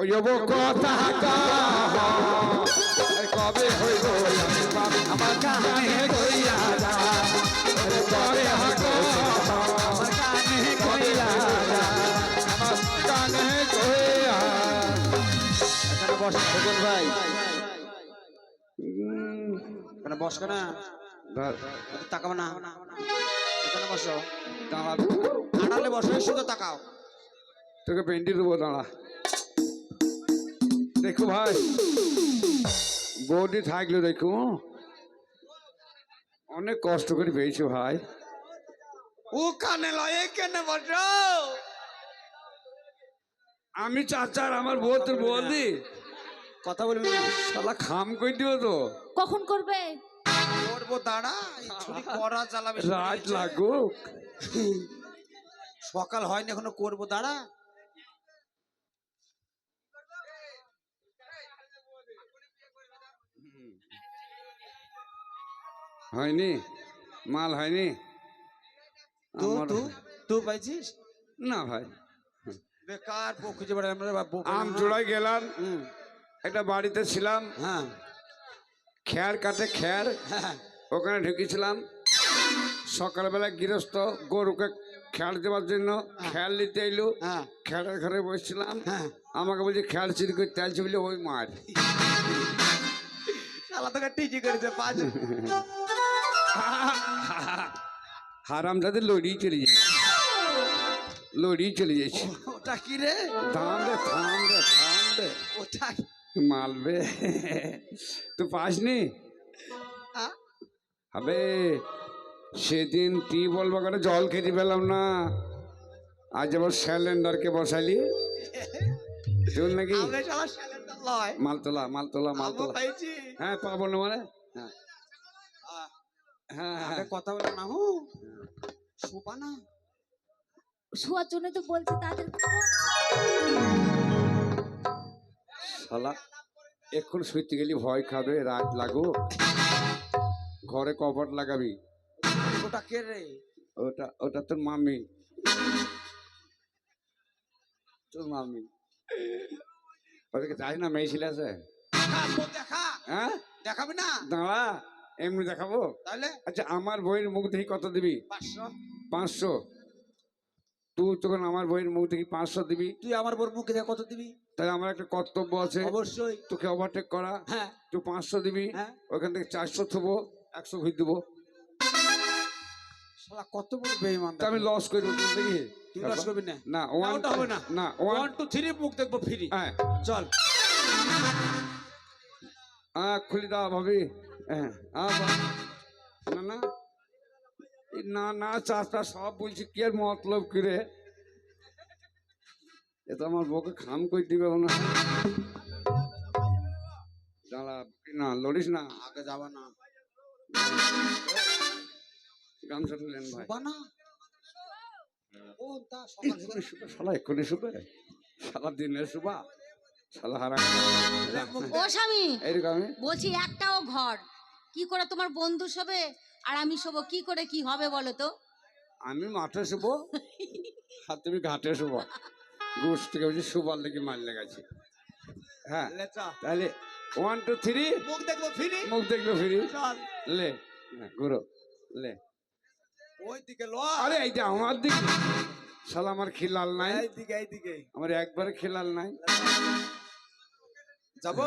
ওই কথা কবে হইব আমি বাপ, আমার কানে কইয়া যা। আরে কবে হইব আমার কানে কইয়া যা। আমার কানে কইয়া এখানে বস খোকন ভাই। এখানে বস না তাকাবো না। এখানে বসো। দাঁড়া বসো শুধু তাকাও। তোকে পেন্টি দেবো দাঁড়া। দেখো ভাই। বৌদি থাকল দেখো। অনেক কষ্ট করে পেয়েছ ভাই। ও কানে লয় কেনে বসো। আমি চাচার আমার বউ তোর বৌদি কথা বলবি না। শালা খাম করে দিও তো। কখন করবে? করব দাঁড়া ছুরি করা জ্বালাবে রাত লাগুক। সকাল হয়নি এখনও করব দাঁড়া। হয়নি? মাল হয়নি? তু পাইছিস? না ভাই। বেকার খুঁজে আম না। জোড়ায় গেলাম। একটা বাড়িতে ছিলাম। হ্যাঁ। খ্যার কাটে খ্যার হ্যাঁ। ওখানে ঢুকেছিলাম। সকালবেলা গৃহস্থ গরুকে খেয়াল দেওয়ার জন্য খেয়াল নিতে এলো। হ্যাঁ। খেয়ালের ঘরে বসছিলাম। হ্যাঁ। আমাকে বলছে খেয়াল চুরি করতে আসছে বলে ওই মার। তোকে টিচি করেছে পাঁচ। হারাম তাদের লড়িয়ে চলে যাচ্ছে লড়িয়ে চলে যাচ্ছে ওটা কি রে? থাম রে থাম রে থাম রে ওটা মালবে তুই পাসনি? হবে সেদিন টিউবওয়েল বাগানে জল খেতে পেলাম না। আজ আবার সিলিন্ডারকে বসালি। চল নাকি? মালতলা মালতলা পাইছি হ্যাঁ পাবো না মানে? হ্যাঁ। হ্যাঁ হ্যাঁ। কথা বলে না হু। সুপা না। শোয়ার জন্য তো বলছি তাদের শালা এখন শুইতে গেলি ভয় খাবে রাত লাগো ঘরে কপাট লাগাবি। ওটা কে রে? ওটা ওটা তোর মামি। তোর মামি। ওদেরকে যাই না মেয়ে ছিল আছে। দেখা দেখা। হ্যাঁ? দেখাবি না? দাঁড়া। এমনি দেখাবো? তাহলে? আচ্ছা আমার বইয়ের মুখ দেখি কত দিবি? পাঁচশো। পাঁচশো। তুই তখন আমার বইয়ের মুখ দেখি পাঁচশো দিবি? তুই আমার বোর মুখে দেখে কত দিবি? তাহলে আমার একটা কর্তব্য আছে। অবশ্যই। তোকে ওভারটেক করা। হ্যাঁ। তুই পাঁচশো দিবি। হ্যাঁ। ওখান থেকে চারশো থবো একশো ঘুর দেবো। শালা কত বড় তা আমি লস করে দেবো দেখি তুই লস করবি না। না ওয়ান হবে না। না ওয়ান টু থ্রি মুখ দেখব ফ্রি হ্যাঁ। চল। আহ খুলে দাও ভাবি। না না। না না চাষটা সব বলছি কি আর মতলব কি রে? এ তো আমার বউকে খাম করে দিবে না দাঁড়া না লড়িস না। আগে যাবা না। গামছা নিলেন ভাই। বা না। ও তা সকাল সকাল এক্ষুনি শুবে শালা এক্ষুনি শুবে সারা দিনের শুবা শালা হারা ও স্বামী। এইরকমই বলছি একটাও ঘর। কি করে তোমার বন্ধু শোবে? আর আমি শোবো কি করে কি হবে বলো তো? আমি মাঠে শুবো আর তুমি ঘাটে শুবো। গুস থেকে বলছি শুবার লেগে মার লেগেছে হ্যাঁ তাহলে ওয়ান টু থ্রি মুখ দেখব ফ্রি? মুখ দেখবে ফিরি। চল। লে হ্যাঁ, ঘুরো। লে। ওই দিকে ল। আরে এই যে আমার দিকে। শালা আমার খিলাল নাই। এই দিকে এই আমার একবারে খিলাল নাই। যাব?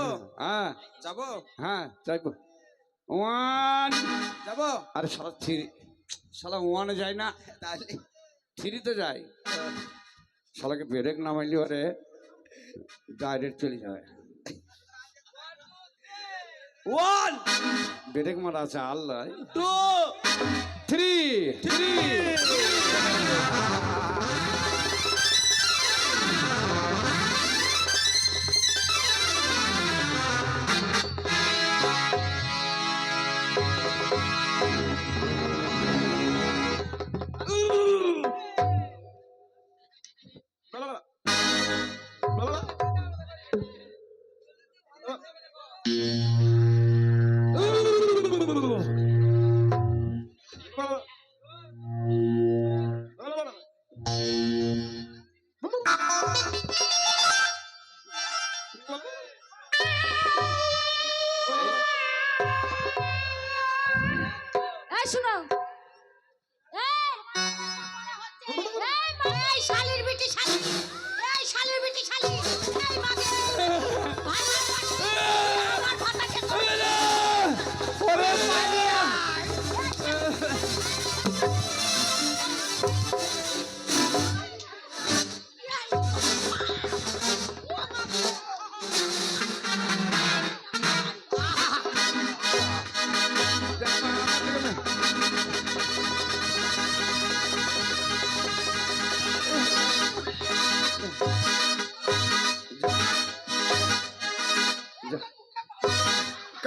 হ্যাঁ। যাব? হ্যাঁ চাইব ওয়ান। যাব? আরে শালা থ্রি শালা ওয়ানে যায় না? তাহলে। থ্রি তো যায় শালাকে ব্রেক নামাইলি ওরে ডাইরেক্ট চলে যায়। ওয়ান। ব্রেক মারা আছে আল্লাহ। টু। থ্রি। থ্রি।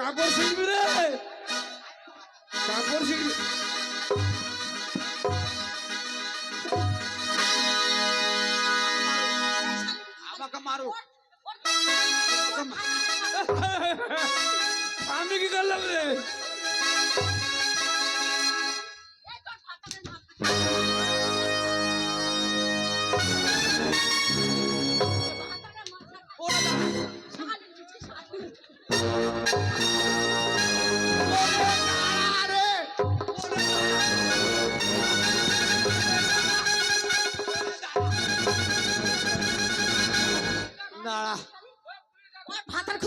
কাপড় শিখবি রে? কাপড় শিখবি আমাকে মারো। আমি কি করলাম রে?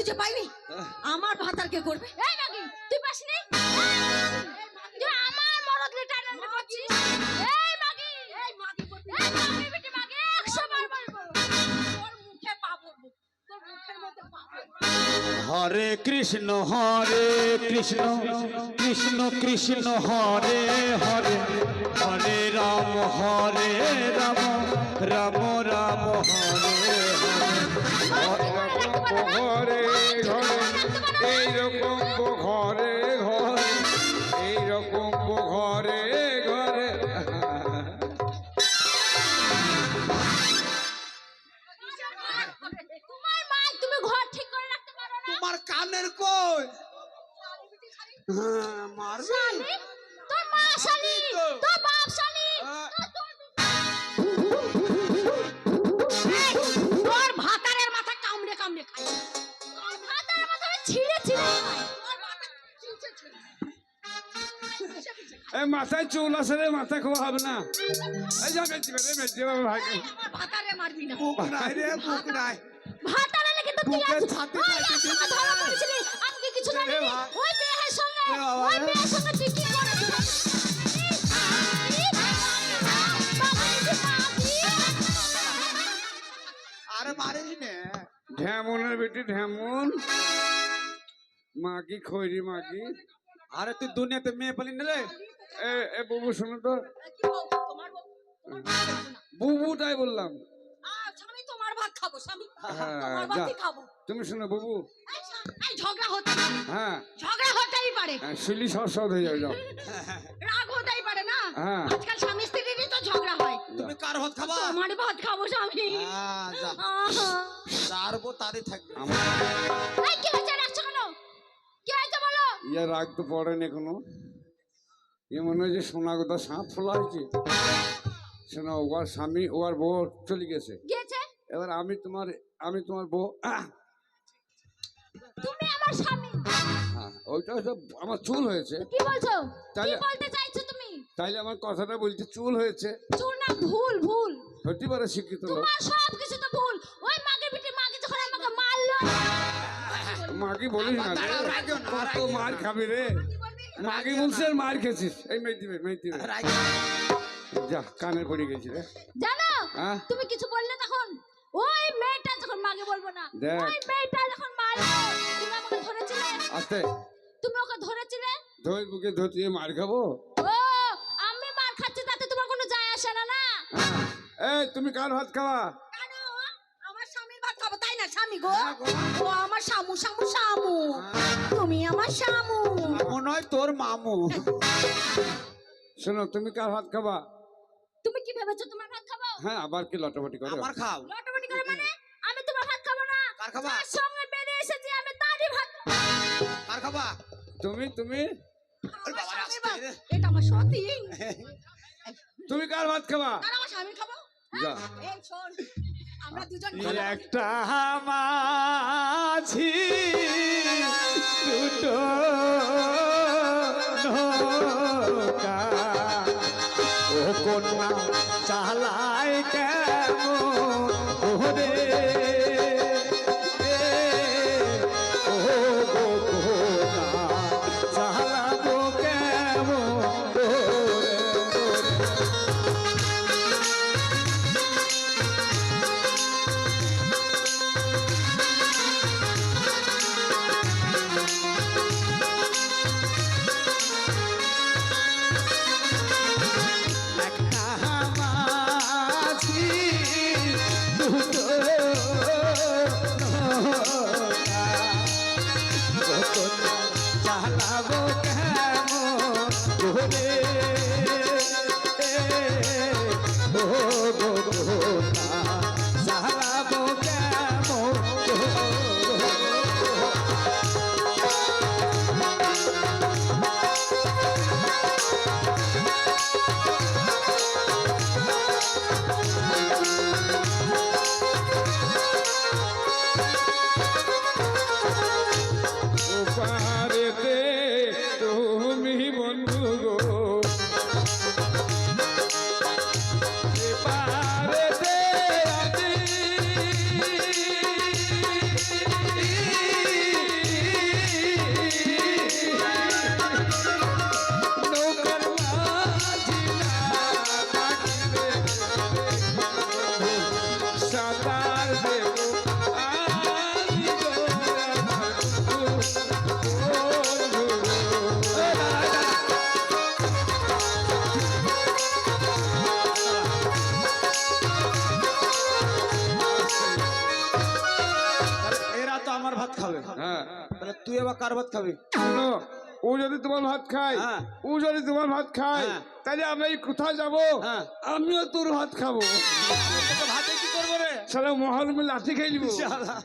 খুঁজে পাইনি? আমার ভাতার কে করবে? এই মাগি তুই পাসনি তুই আমার মরদ লে টানাটানি করছিস? এই মাগি এই মাগি এই মাগি বেটি মাগি 100 বার বলব তোর মুখে পাবো তোর মুখের মধ্যে পাবো। হরে কৃষ্ণ হরে কৃষ্ণ কৃষ্ণ কৃষ্ণ হরে হরে। হরে রাম হরে রাম রাম রাম হরে হরে ঘরে এইরকম ঘরে ঘরে এইরকম ঘরে ঘরে। তোমার মা তুমি ঘর ঠিক করে রাখতে পারো কানের কই? হ্যাঁ মারবে। তোর মা শালি তোর তোর ছিঁড়ে ছিঁড়ে খাই মাথায় চুল আছে রে মাথা খাওয়া হবে না। এই যা মেলছি রে মেলছি বাবা ভাই ভাতারে মারবি না বুক নাই। রে বুক নাই ভাতারে লেগে তো তুই বুকে আছিস পাইতেছিস। ধরা পড়েছিলি। আমি কিছু জানি এ না বাবা। ওই মেয়ের সঙ্গে ওই এ। সঙ্গে তুই কি করেছিস আরে মারিস নে। ঢ্যামনের বেটি ঢ্যামন। মাগি খৈরি মাগি আরে তুই দুনিয়াতে মেয়ে পালি না রে এ এ বুবু শোনো তো। বুবুটাই বললাম। তোমার ভাত খাব স্বামী। হ্যাঁ। তুমি শোনো বুবু। ঝগড়া হতে হ্যাঁ। ঝগড়া হতেই পারে। হ্যাঁ, শিলি সব হয়ে যাবে রাগ হতেই পারে না? হ্যাঁ। আজকাল স্বামী স্ত্রীরই তো ঝগড়া তুমি কার ভাত খাবা? তোমার ভাত খাব স্বামী। হ্যাঁ যা। আহা। যার বউ তারই থাকবে। আমার এই কি হয়েছে? রাখছো কেন? কি হয়েছে বলো? ইয়ে রাগ তো পড়েনি এখনও। এ মনে হয় যে সোনা কথা সাপ ফোলা হয়েছে। শোনো ওর স্বামী ওর বউ চলে গেছে। গিয়েছে? এবার আমি তোমার আমি তোমার বউ তুমি আমার স্বামী। হ্যাঁ ওইটা হচ্ছে আমার চুল হয়েছে। কি বলছো? কি তাহলে- বলতে চাইছো তাইলে আমার কথাটা বলতে চুল হয়েছে। চুল না ভুল ভুল। হতে পারে শিক্ষিত লোক। তোমার সব কিছু তো ভুল। ওই মাগের পিঠে মাগে যখন আমাকে মারলো। মাকে বলিস না রে। কত মার খাবি রে। মাকে বলছে মার খেয়েছিস। এই মেয়ে দিবে মেয়ে দিবে। রাগ- যা কানে পড়ে গেছি রে। জানো? হ্যাঁ? তুমি কিছু বললে তখন? ওই মেয়েটা যখন মাগে বলব না দেখ। ওই মেয়েটা যখন মারলো তুমি আমাকে ধরেছিলে? আস্তে। তুমি ওকে ধরেছিলে? ধরে বুকে ধরতে মার খাব? ও আমি মার খাচ্ছি তাতে তোমার কোনো যায় আসে না না হ্যাঁ। এই তুমি কার ভাত খাওয়া আমার স্বামীর ভাত খাব তাই না স্বামী গো? হ্যাঁ। ও আমার শামু শামু শামু। তুমি আমার শামু। হয় তোর মামু। শোনো তুমি কার ভাত খাবা? তুমি কি ভেবেছো তোমার ভাত খাব? হ্যাঁ আবার কি লটাপটি করো? আমার খাও। লটাপটি করে মানে? আমি তোমার ভাত খাব না। কার খাবা? যার সঙ্গে বেরিয়ে এসেছি আমি তারই ভাত খাব। কার খাবা? তুমি তুমি? আমার। এটা সতী তুমি কার ভাত খাবা? আমার স্বামী খাব? যা। এই শোন আমরা দুজন একটা মাঝি দুটো নৌকা। ও কন্যা চালায় কেমন কার ভাত খাবে শোনো, ও যদি তোমার ভাত খায় হ্যাঁ। ও যদি তোমার ভাত খায় হ্যাঁ। তাহলে আমরা এই কোথায় যাব হ্যাঁ। আমিও তোর ভাত খাব তোকে ভাতে কি করব রে সারা মহল মিলে লাঠি খেয়ে নিবো শালা।